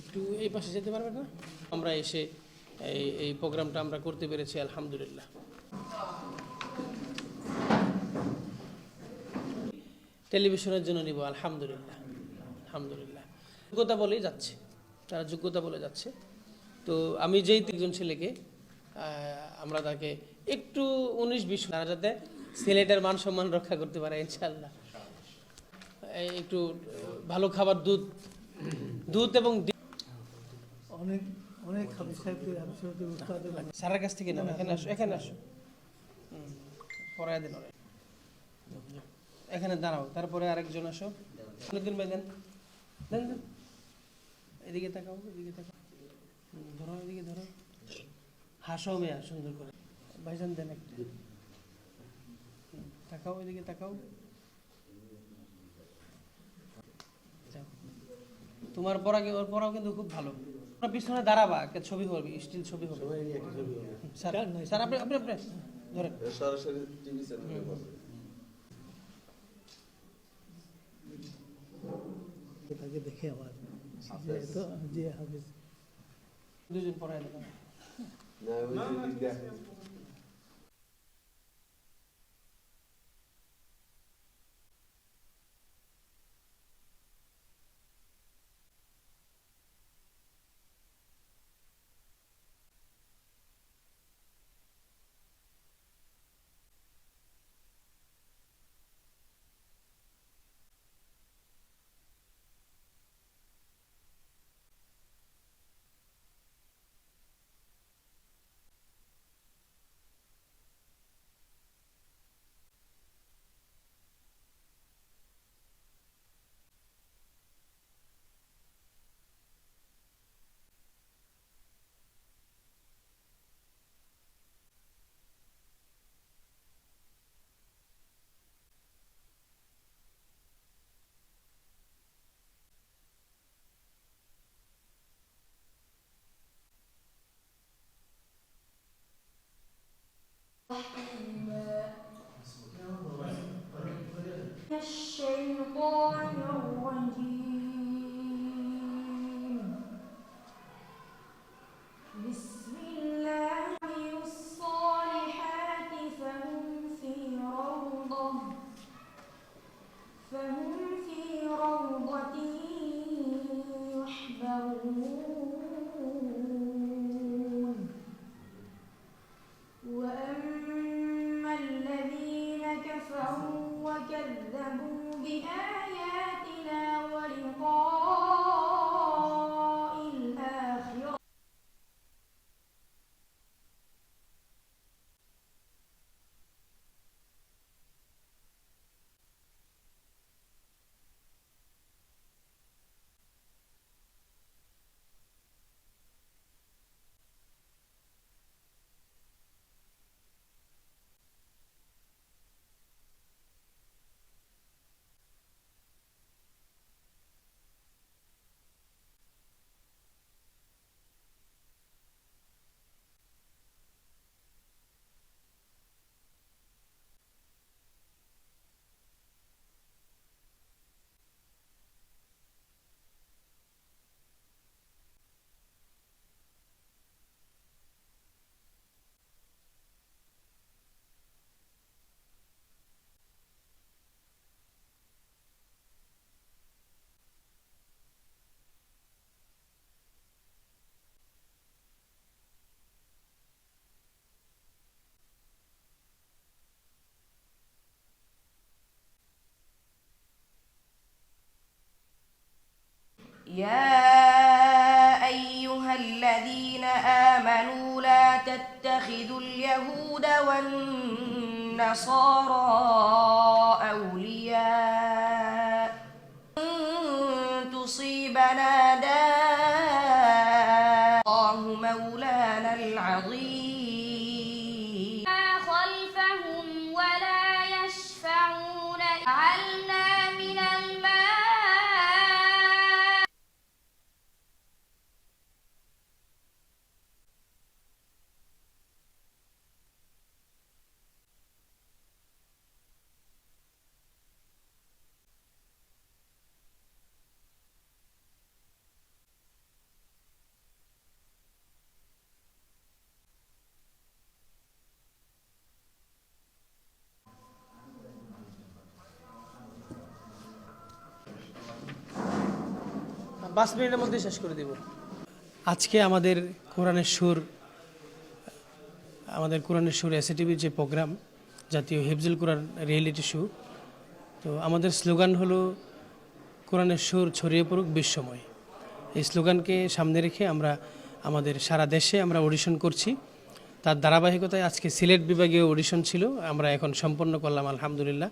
একটু এই পাশে যেতে পারবেন না? আমরা এসে এই এই প্রোগ্রামটা আমরা করতে পেরেছি, আলহামদুলিল্লাহ। টেলিভিশনের জন্য নিব, আলহামদুলিল্লাহ আলহামদুলিল্লাহ। যোগ্যতা বলেই যাচ্ছে, তারা যোগ্যতা বলে যাচ্ছে। তো আমি যেই তিনজন ছেলেকে আমরা তাকে একটু উনিশ বিশ তারা যাতে সিলেটের মান সম্মান রক্ষা করতে পারে ইনশাল্লাহ একটু ভালো খাবার, দুধ দুধ এবং অনেক অনেক স্যারের কাছ থেকে এখানে আসো এখানে আসো। দিন ওরে। এখানে দাঁড়াও, তারপরে আরেকজন আসো। অনেকদিন দেন। দেন এদিকে তাকাও এদিকে তাকাও। ধরো, এদিকে ধরো। হাসো মেয়া, সুন্দর করে। ভাইজান, দেন একটা। তাকাও, এদিকে তাকাও। তোমার পড়া ওর পড়াও কিন্তু খুব ভালো। তোমার পিছনে দাঁড়াবা একটা ছবি হবে স্টিল ছবি হবে। স্যার স্যার আপনি আপনি আপনি ধরেন। সরাসরি টিভি চ্যানেলে বলে তাকে দেখে আবার তো যে হাফিজ। দুজন পড়ায় দেবেন। না ওই যে وأما الذين كفروا وكذبوا بآياتنا يا أيها الذين آمنوا لا تتخذوا اليهود والنصارى أولياء إن تصيبنا داء الله مولانا العظيم. পাঁচ মিনিটের মধ্যে শেষ করে দিব। আজকে আমাদের কোরআনের সুর, আমাদের কোরআনের সুর এসএটিভির যে প্রোগ্রাম জাতীয় হেফজুল কোরআন রিয়েলিটি শো তো আমাদের স্লোগান হলো, কোরআনের সুর ছড়িয়ে পড়ুক বিশ্বময়। এই স্লোগানকে সামনে রেখে আমরা, আমাদের সারা দেশে আমরা অডিশন করছি। তার ধারাবাহিকতায় আজকে সিলেট বিভাগীয় অডিশন ছিল, আমরা এখন সম্পন্ন করলাম, আলহামদুলিল্লাহ।